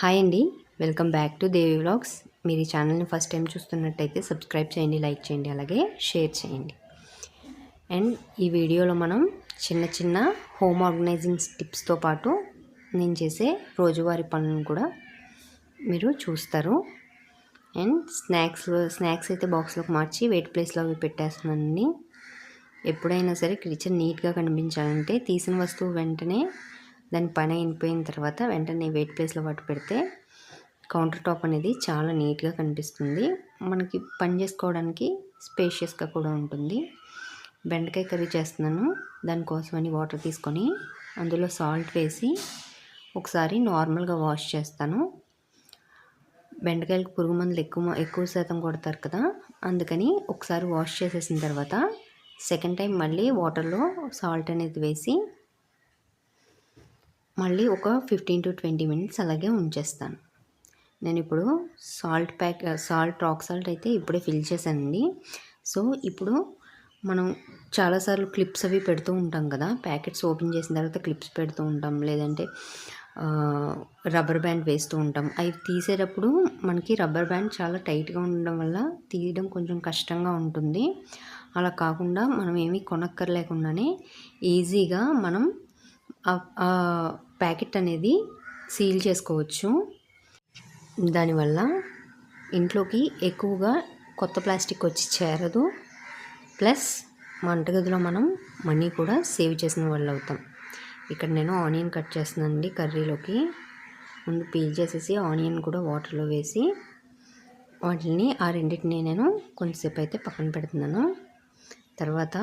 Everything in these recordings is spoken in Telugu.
హాయ్ అండి. Welcome back to Devi vlogs. మీరు ఈ ఛానల్ని ఫస్ట్ టైం చూస్తున్నట్టయితే సబ్స్క్రైబ్ చేయండి లైక్ చేయండి అలాగే షేర్ చేయండి. అండ్ ఈ వీడియోలో మనం చిన్న చిన్న హోమ్ ఆర్గనైజింగ్ టిప్స్తో పాటు నేను చేసే రోజువారీ పనులను కూడా మీరు చూస్తారు. అండ్ స్నాక్స్ స్నాక్స్ అయితే బాక్స్లోకి మార్చి వెయిట్ ప్లేస్లో అవి పెట్టేస్తున్నానండి. ఎప్పుడైనా సరే కిచెన్ నీట్గా కనిపించాలంటే తీసిన వస్తువు వెంటనే దాని పని అయిపోయిన తర్వాత వెంటనే వెయిట్ ప్లేస్లో పట్టు పెడితే కౌంటర్ టాప్ అనేది చాలా నీట్గా కనిపిస్తుంది. మనకి పని చేసుకోవడానికి స్పేషియస్గా కూడా ఉంటుంది. బెండకాయ కర్రీ చేస్తున్నాను. దానికోసమని వాటర్ తీసుకొని అందులో సాల్ట్ వేసి ఒకసారి నార్మల్గా వాష్ చేస్తాను. బెండకాయలకు పురుగు మందులు ఎక్కువ ఎక్కువ శాతం కొడతారు కదా అందుకని ఒకసారి వాష్ చేసేసిన తర్వాత సెకండ్ టైం మళ్ళీ వాటర్లో సాల్ట్ అనేది వేసి మళ్ళీ ఒక ఫిఫ్టీన్ టు ట్వంటీ మినిట్స్ అలాగే ఉంచేస్తాను. నేను ఇప్పుడు salt pack salt rock salt అయితే ఇప్పుడే ఫిల్ చేశానండి. సో ఇప్పుడు మనం చాలాసార్లు క్లిప్స్ అవి పెడుతూ ఉంటాం కదా ప్యాకెట్స్ ఓపెన్ చేసిన తర్వాత క్లిప్స్ పెడుతూ ఉంటాం లేదంటే రబ్బర్ బ్యాండ్ వేస్తూ ఉంటాం. అవి తీసేటప్పుడు మనకి రబ్బర్ బ్యాండ్ చాలా టైట్గా ఉండడం వల్ల తీయడం కొంచెం కష్టంగా ఉంటుంది. అలా కాకుండా మనం ఏమీ కొనక్కర్లేకుండానే ఈజీగా మనం ప్యాకెట్ అనేది సీల్ చేసుకోవచ్చు. దానివల్ల ఇంట్లోకి ఎక్కువగా కొత్త ప్లాస్టిక్ వచ్చి చేరదు. ప్లస్ వంటగదిలో మనం మనీ కూడా సేవ్ చేసిన వాళ్ళు అవుతాం. ఇక్కడ నేను ఆనియన్ కట్ చేస్తున్నానండి కర్రీలోకి. ముందు పీల్ చేసేసి ఆనియన్ కూడా వాటర్లో వేసి వాటిని ఆ రెండింటిని నేను కొంతసేపు అయితే పక్కన పెడుతున్నాను. తర్వాత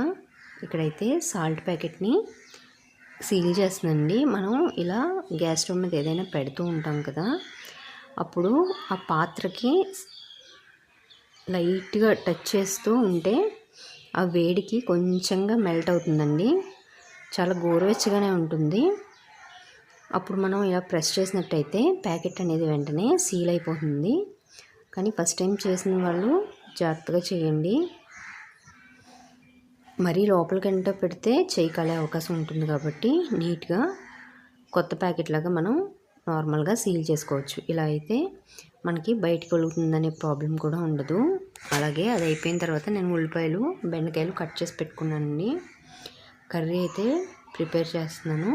ఇక్కడైతే సాల్ట్ ప్యాకెట్ని సీల్ చేస్తుందండి. మనం ఇలా గ్యాస్ స్టవ్ మీద ఏదైనా పెడుతూ ఉంటాం కదా అప్పుడు ఆ పాత్రకి లైట్గా టచ్ చేస్తూ ఉంటే ఆ వేడికి కొంచెంగా మెల్ట్ అవుతుందండి. చాలా గోరువెచ్చగానే ఉంటుంది. అప్పుడు మనం ఇలా ప్రెస్ చేసినట్టయితే ప్యాకెట్ అనేది వెంటనే సీల్ అయిపోతుంది. కానీ ఫస్ట్ టైం చేసిన వాళ్ళు జాగ్రత్తగా చేయండి. మరీ లోపలికంటే పెడితే చేయి కాలే అవకాశం ఉంటుంది కాబట్టి నీట్గా కొత్త ప్యాకెట్ లాగా మనం నార్మల్గా సీల్ చేసుకోవచ్చు. ఇలా అయితే మనకి బయటకు వెళుతుందనే ప్రాబ్లం కూడా ఉండదు. అలాగే అది అయిపోయిన తర్వాత నేను ఉల్లిపాయలు బెండకాయలు కట్ చేసి పెట్టుకున్నానండి. కర్రీ అయితే ప్రిపేర్ చేస్తున్నాను.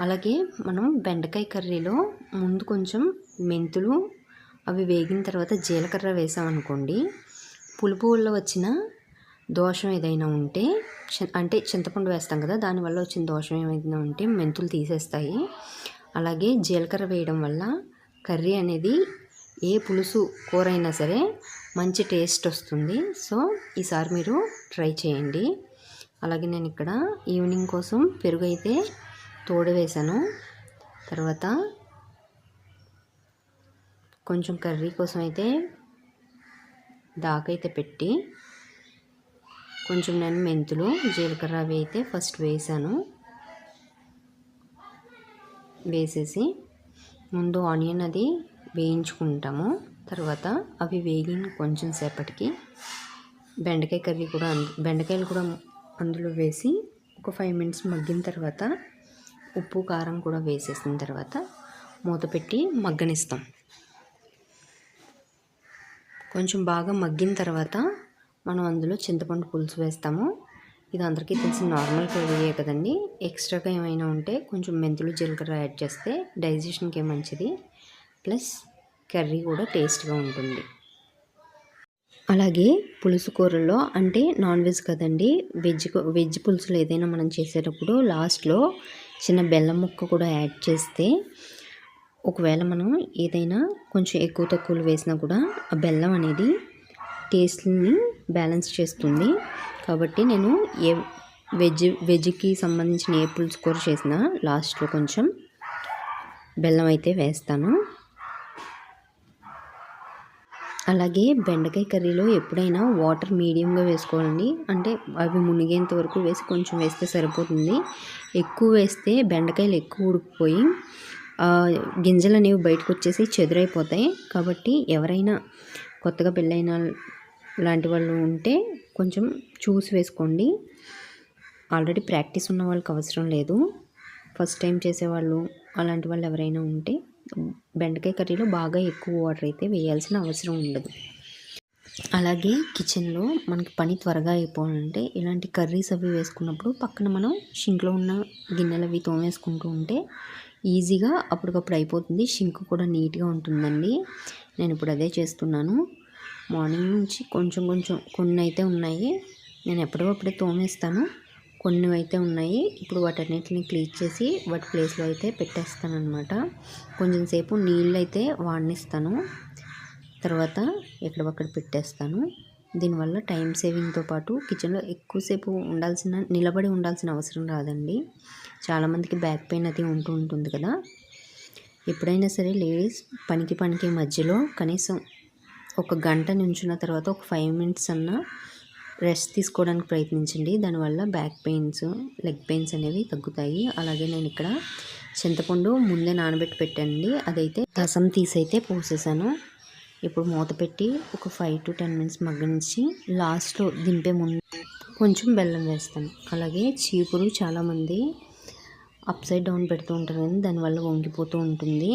అలాగే మనం బెండకాయ కర్రీలో ముందు కొంచెం మెంతులు అవి వేగిన తర్వాత జీలకర్ర వేసామనుకోండి పులుపు వల్ల వచ్చిన దోషం ఏదైనా ఉంటే అంటే చింతపండు వేస్తాం కదా దానివల్ల వచ్చిన దోషం ఏమైనా ఉంటే మెంతులు తీసేస్తాయి. అలాగే జీలకర్ర వేయడం వల్ల కర్రీ అనేది ఏ పులుసు కూర అయినా సరే మంచి టేస్ట్ వస్తుంది. సో ఈసారి మీరు ట్రై చేయండి. అలాగే నేను ఇక్కడ ఈవినింగ్ కోసం పెరుగు అయితే తోడు వేశాను తర్వాత కొంచెం కర్రీ కోసం అయితే దాకైతే పెట్టి కొంచెం నేను మెంతులు జీలకర్ర అవి అయితే ఫస్ట్ వేసాను. వేసేసి ముందు ఆనియన్ అది వేయించుకుంటాము. తర్వాత అవి వేగిన కొంచెం సేపటికి బెండకాయ కర్రీ కూడా బెండకాయలు కూడా అందులో వేసి ఒక ఫైవ్ మినిట్స్ మగ్గిన తర్వాత ఉప్పు కారం కూడా వేసేసిన తర్వాత మూత పెట్టి మగ్గనిస్తాం. కొంచెం బాగా మగ్గిన తర్వాత మనం అందులో చింతపండు పులుసు వేస్తాము. ఇది అందరికీ తెలిసిన నార్మల్ కర్రీయే కదండి. ఎక్స్ట్రాగా ఏమైనా ఉంటే కొంచెం మెంతులు జీలకర్ర యాడ్ చేస్తే డైజెషన్కి మంచిది. ప్లస్ కర్రీ కూడా టేస్ట్గా ఉంటుంది. అలాగే పులుసు కూరలో అంటే నాన్ వెజ్ కదండి. వెజ్ వెజ్ పులుసులు ఏదైనా మనం చేసేటప్పుడు లాస్ట్లో చిన్న బెల్లం ముక్క కూడా యాడ్ చేస్తే ఒకవేళ మనం ఏదైనా కొంచెం ఎక్కువ తక్కువలు వేసినా కూడా ఆ బెల్లం అనేది టేస్ట్ని బ్యాలెన్స్ చేస్తుంది. కాబట్టి నేను ఏ వెజ్ వెజ్కి సంబంధించిన ఏ పులుసు కూర చేసిన లాస్ట్లో కొంచెం బెల్లం అయితే వేస్తాను. అలాగే బెండకాయ కర్రీలో ఎప్పుడైనా వాటర్ మీడియంగా వేసుకోవాలండి. అంటే అవి మునిగేంత వరకు వేసి కొంచెం వేస్తే సరిపోతుంది. ఎక్కువ వేస్తే బెండకాయలు ఎక్కువ ఉడికిపోయి గింజలు అనేవి బయటకు వచ్చేసి చెదురైపోతాయి. కాబట్టి ఎవరైనా కొత్తగా పెళ్ళైన లాంటి వాళ్ళు ఉంటే కొంచెం చూసి వేసుకోండి. ఆల్రెడీ ప్రాక్టీస్ ఉన్న వాళ్ళకి అవసరం లేదు. ఫస్ట్ టైం చేసేవాళ్ళు అలాంటి వాళ్ళు ఎవరైనా ఉంటే బెండకాయ కర్రీలో బాగా ఎక్కువ వాటర్ అయితే వేయాల్సిన అవసరం ఉండదు. అలాగే కిచెన్లో మనకి పని త్వరగా అయిపోవాలంటే ఇలాంటి కర్రీస్ అవి వేసుకున్నప్పుడు పక్కన మనం షింక్లో ఉన్న గిన్నెలు అవి తోమేసుకుంటూ ఉంటే ఈజీగా అప్పటికప్పుడు అయిపోతుంది. షింక్ కూడా నీట్గా ఉంటుందండి. నేను ఇప్పుడు అదే చేస్తున్నాను. మార్నింగ్ నుంచి కొంచెం కొంచెం కొన్ని అయితే ఉన్నాయి. నేను ఎప్పటికప్పుడే తోమేస్తాను. కొన్ని అయితే ఉన్నాయి. ఇప్పుడు వాటన్నిటిని క్లీన్ చేసి వాటి ప్లేస్లో అయితే పెట్టేస్తాను అనమాట కొంచెం సేపు నీళ్ళు అయితే వాడినిస్తాను. తర్వాత ఎక్కడొక్కడ పెట్టేస్తాను. దీనివల్ల టైం సేవింగ్తో పాటు కిచెన్లో ఎక్కువసేపు ఉండాల్సిన నిలబడి ఉండాల్సిన అవసరం రాదండి. చాలామందికి బ్యాక్ పెయిన్ అది ఉంటూ ఉంటుంది కదా. ఎప్పుడైనా సరే లేడీస్ పనికి పనికి మధ్యలో కనీసం ఒక గంట నుంచిన తర్వాత ఒక ఫైవ్ మినిట్స్ అన్నా రెస్ట్ తీసుకోవడానికి ప్రయత్నించండి. దానివల్ల బ్యాక్ పెయిన్స్ లెగ్ పెయిన్స్ అనేవి తగ్గుతాయి. అలాగే నేను ఇక్కడ చింతపండు ముందే నానబెట్టి పెట్టండి అదైతే రసం తీసైతే పోసేసాను. ఇప్పుడు మూత పెట్టి ఒక ఫైవ్ టు టెన్ మినిట్స్ మగ్గనించి లాస్ట్లో దింపే ముందు కొంచెం బెల్లం వేస్తాను. అలాగే చీపురు చాలామంది అప్ సైడ్ డౌన్ పెడుతూ ఉంటారు కానీ దానివల్ల వంగిపోతూ ఉంటుంది.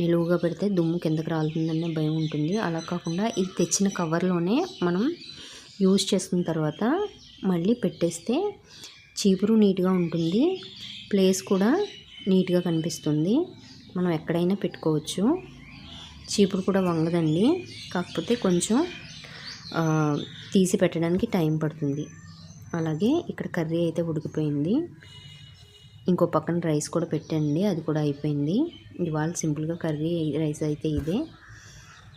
నిలువుగా పెడితే దుమ్ము కిందకి రాలుతుందనే భయం ఉంటుంది. అలా కాకుండా ఇది తెచ్చిన కవర్లోనే మనం యూజ్ చేసుకున్న తర్వాత మళ్ళీ పెట్టేస్తే చీపురు నీట్గా ఉంటుంది. ప్లేస్ కూడా నీట్గా కనిపిస్తుంది. మనం ఎక్కడైనా పెట్టుకోవచ్చు. చీపురు కూడా వంగదండి. కాకపోతే కొంచెం తీసి పెట్టడానికి టైం పడుతుంది. అలాగే ఇక్కడ కర్రీ అయితే ఉడికిపోయింది. ఇంకో పక్కన రైస్ కూడా పెట్టండి అది కూడా అయిపోయింది. ఇవాళ సింపుల్గా కర్రీ రైస్ అయితే ఇదే.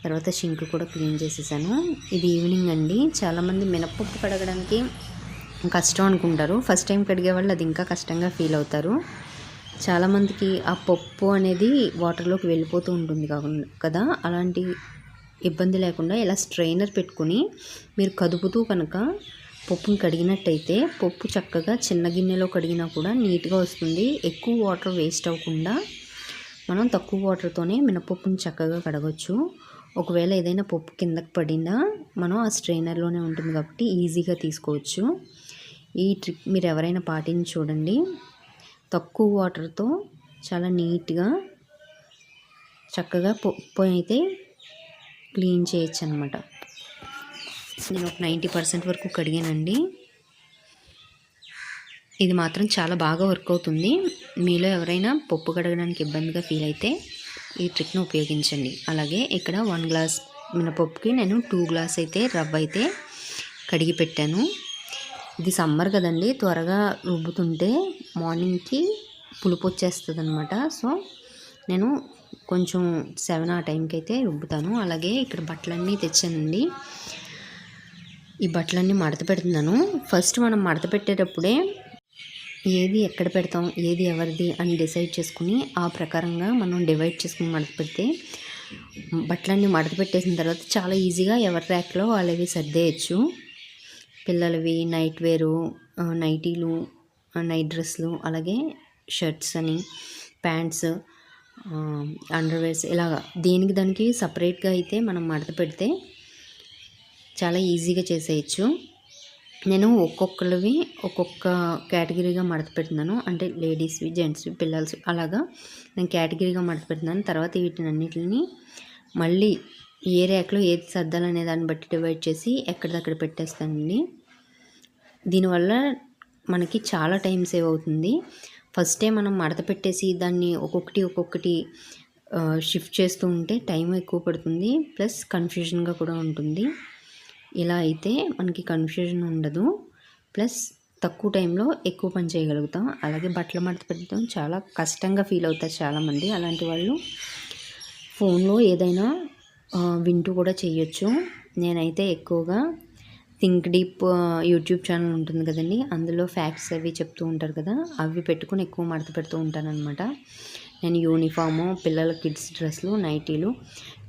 తర్వాత షింక్ కూడా క్లీన్ చేసేసాను. ఇది ఈవినింగ్ అండి. చాలామంది మినప్పప్పు కడగడానికి కష్టం అనుకుంటారు. ఫస్ట్ టైం కడిగే వాళ్ళు అది ఇంకా కష్టంగా ఫీల్ అవుతారు. చాలామందికి ఆ పప్పు అనేది వాటర్లోకి వెళ్ళిపోతూ ఉంటుంది కదా? అలాంటి ఇబ్బంది లేకుండా ఇలా స్ట్రైనర్ పెట్టుకుని మీరు కదుపుతూ కనుక పప్పుని కడిగినట్టయితే పప్పు చక్కగా చిన్న గిన్నెలో కడిగినా కూడా నీట్గా వస్తుంది. ఎక్కువ వాటర్ వేస్ట్ అవ్వకుండా మనం తక్కువ వాటర్తోనే మినపప్పుని చక్కగా కడగచ్చు. ఒకవేళ ఏదైనా పప్పు కిందకి పడినా మనం ఆ స్ట్రైనర్లోనే ఉంటుంది కాబట్టి ఈజీగా తీసుకోవచ్చు. ఈ ట్రిక్ మీరు ఎవరైనా పాటించి చూడండి. తక్కువ వాటర్తో చాలా నీట్గా చక్కగా పప్పు అయితే క్లీన్ చేయొచ్చు అనమాట నేను ఒక నైంటీ పర్సెంట్ వరకు కడిగానండి. ఇది మాత్రం చాలా బాగా వర్క్ అవుతుంది. మీలో ఎవరైనా పప్పు కడగడానికి ఇబ్బందిగా ఫీల్ అయితే ఈ ట్రిక్ను ఉపయోగించండి. అలాగే ఇక్కడ వన్ గ్లాస్ మినపప్పుకి నేను టూ గ్లాస్ అయితే రవ్వ అయితే కడిగి పెట్టాను. ఇది సమ్మర్ కదండి త్వరగా రుబ్బుతుంటే మార్నింగ్కి పులుపు వచ్చేస్తుంది అనమాట సో నేను కొంచెం సెవెన్ ఆ టైంకి అయితే రుబ్బుతాను. అలాగే ఇక్కడ బట్టలన్నీ తెచ్చానండి. ఈ బట్టలన్నీ మడత పెడుతున్నాను. ఫస్ట్ మనం మడత పెట్టేటప్పుడే ఏది ఎక్కడ పెడతాం ఏది ఎవరిది అని డిసైడ్ చేసుకుని ఆ ప్రకారంగా మనం డివైడ్ చేసుకుని మడత పెడితే బట్టలన్నీ మడత పెట్టేసిన తర్వాత చాలా ఈజీగా ఎవరి ర్యాక్లో వాళ్ళవి సర్దేయచ్చు. పిల్లలవి నైట్ వేరు నైటీలు నైట్ డ్రెస్లు అలాగే షర్ట్స్ అని ప్యాంట్స్ అండర్వేర్స్ ఇలాగా. దేనికి దానికి సపరేట్గా అయితే మనం మడత పెడితే చాలా ఈజీగా చేసేయచ్చు. నేను ఒక్కొక్కరివి ఒక్కొక్క కేటగిరీగా మడత పెడుతున్నాను. అంటే లేడీస్వి జెంట్స్వి పిల్లల్స్ అలాగా నేను కేటగిరీగా మడత పెడుతున్నాను. తర్వాత వీటిని అన్నిటిని మళ్ళీ ఏ ర్యాక్లో ఏది సర్దాలనే దాన్ని బట్టి డివైడ్ చేసి ఎక్కడిదక్కడ పెట్టేస్తానండి. దీనివల్ల మనకి చాలా టైం సేవ్ అవుతుంది. ఫస్టే మనం మడత పెట్టేసి దాన్ని ఒక్కొక్కటి ఒక్కొక్కటి షిఫ్ట్ చేస్తూ ఉంటే టైం ఎక్కువ పడుతుంది. ప్లస్ కన్ఫ్యూజన్గా కూడా ఉంటుంది. ఇలా అయితే మనకి కన్ఫ్యూజన్ ఉండదు. ప్లస్ తక్కువ టైంలో ఎక్కువ పని చేయగలుగుతాం. అలాగే బట్టలు మడత పెట్టడం చాలా కష్టంగా ఫీల్ అవుతారు చాలామంది. అలాంటి వాళ్ళు ఫోన్లో ఏదైనా వింటూ కూడా చేయొచ్చు. నేనైతే ఎక్కువగా థింక్ డీప్ యూట్యూబ్ ఛానల్ ఉంటుంది కదండి. అందులో ఫ్యాక్ట్స్ అవి చెప్తూ ఉంటారు కదా. అవి పెట్టుకుని ఎక్కువ మడత పెడుతూ ఉంటాను అనమాట నేను యూనిఫాము పిల్లల కిడ్స్ డ్రెస్సులు నైటీలు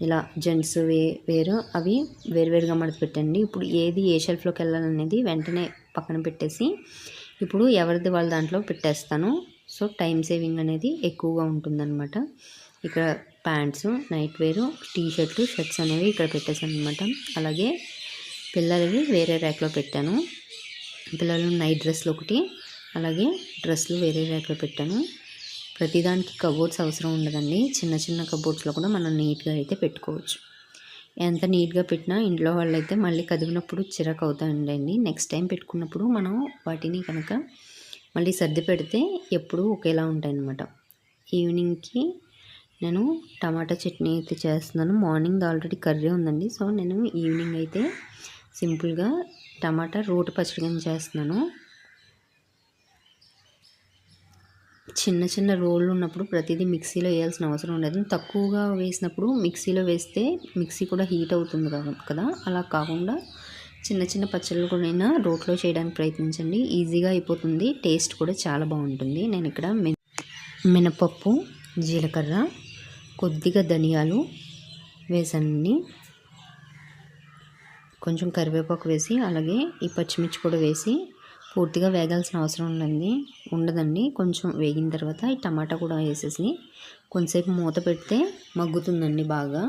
ఇలా జెంట్స్ వే వేరు అవి వేరువేరుగా మడత పెట్టండి. ఇప్పుడు ఏది ఏ షెల్ఫ్లోకి వెళ్ళాలనేది వెంటనే పక్కన పెట్టేసి ఇప్పుడు ఎవరిది వాళ్ళ దాంట్లో పెట్టేస్తాను. సో టైం సేవింగ్ అనేది ఎక్కువగా ఉంటుందన్నమాట. ఇక్కడ ప్యాంట్స్ నైట్ వేరు టీ షర్ట్లు షర్ట్స్ అనేవి ఇక్కడ పెట్టేసాను అనమాట అలాగే పిల్లలవి వేరే ర్యాక్లో పెట్టాను. పిల్లలు నైట్ డ్రెస్లు ఒకటి అలాగే డ్రెస్లు వేరే ర్యాక్లో పెట్టాను. ప్రతిదానికి కబోర్డ్స్ అవసరం ఉండదండి. చిన్న చిన్న కబోర్డ్స్లో కూడా మనం నీట్గా అయితే పెట్టుకోవచ్చు. ఎంత నీట్గా పెట్టినా ఇంట్లో వాళ్ళు అయితే మళ్ళీ కదిపినప్పుడు చిరాకు అవుతాయండి. నెక్స్ట్ టైం పెట్టుకున్నప్పుడు మనం వాటిని కనుక మళ్ళీ సర్ది పెడితే ఎప్పుడూ ఒకేలా ఉంటాయన్నమాట. ఈవినింగ్కి నేను టమాటా చట్నీ అయితే చేస్తున్నాను. మార్నింగ్ ఆల్రెడీ కర్రీ ఉందండి. సో నేను ఈవినింగ్ అయితే సింపుల్గా టమాటా రోటి పచ్చడి చేస్తున్నాను. చిన్న చిన్న రోళ్ళు ఉన్నప్పుడు ప్రతిదీ మిక్సీలో వేయాల్సిన అవసరం ఉండదు. తక్కువగా వేసినప్పుడు మిక్సీలో వేస్తే మిక్సీ కూడా హీట్ అవుతుంది కదా? అలా కాకుండా చిన్న చిన్న పచ్చళ్ళు కూడా రోట్లో చేయడానికి ప్రయత్నించండి. ఈజీగా అయిపోతుంది. టేస్ట్ కూడా చాలా బాగుంటుంది. నేను ఇక్కడ మినపప్పు జీలకర్ర కొద్దిగా ధనియాలు వేసానండి. కొంచెం కరివేపాకు వేసి అలాగే ఈ పచ్చిమిర్చి కూడా వేసి పూర్తిగా వేగాల్సిన అవసరం ఉందండి. ఉండదండి. కొంచెం వేగిన తర్వాత ఈ టమాటా కూడా వేసేసి కొంతసేపు మూత పెడితే మగ్గుతుందండి బాగా.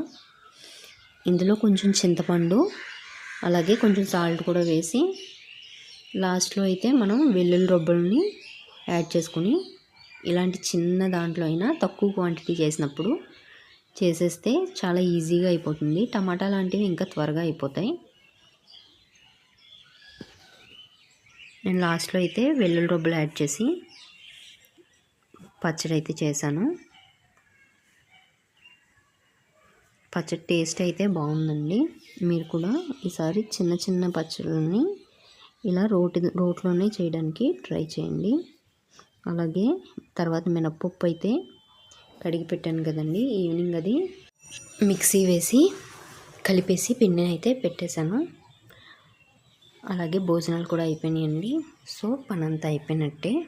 ఇందులో కొంచెం చింతపండు అలాగే కొంచెం సాల్ట్ కూడా వేసి లాస్ట్లో అయితే మనం వెల్లుల్లి రొబ్బల్ని యాడ్ చేసుకుని ఇలాంటి చిన్న దాంట్లో అయినా తక్కువ క్వాంటిటీ చేసినప్పుడు చేసేస్తే చాలా ఈజీగా అయిపోతుంది. టమాటా లాంటివి ఇంకా త్వరగా అయిపోతాయి. నేను లాస్ట్లో అయితే వెల్లుల్లి రొబ్బలు యాడ్ చేసి పచ్చడి అయితే చేశాను. పచ్చడి టేస్ట్ అయితే బాగుందండి. మీరు కూడా ఈసారి చిన్న చిన్న పచ్చళ్ళని ఇలా రోటి రోట్లోనే చేయడానికి ట్రై చేయండి. అలాగే తర్వాత మినప్పప్పు అయితే కడిగి పెట్టాను కదండి ఈవినింగ్ అది మిక్సీ వేసి కలిపేసి పిండిని అయితే పెట్టేశాను. అలాగే భోజనాలు కూడా అయిపోయినాయండి. సో పని అంతా అయిపోయినట్టే.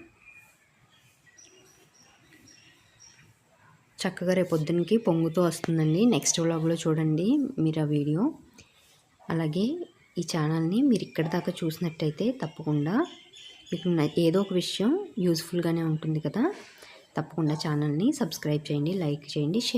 చక్కగా రేపు పొంగుతూ వస్తుందండి. నెక్స్ట్ వ్లాగ్లో చూడండి మీరు ఆ వీడియో. అలాగే ఈ ఛానల్ని మీరు ఇక్కడి దాకా చూసినట్టయితే తప్పకుండా మీకు ఏదో ఒక విషయం యూజ్ఫుల్గానే ఉంటుంది కదా. తప్పకుండా ఛానల్ని సబ్స్క్రైబ్ చేయండి లైక్ చేయండి షేర్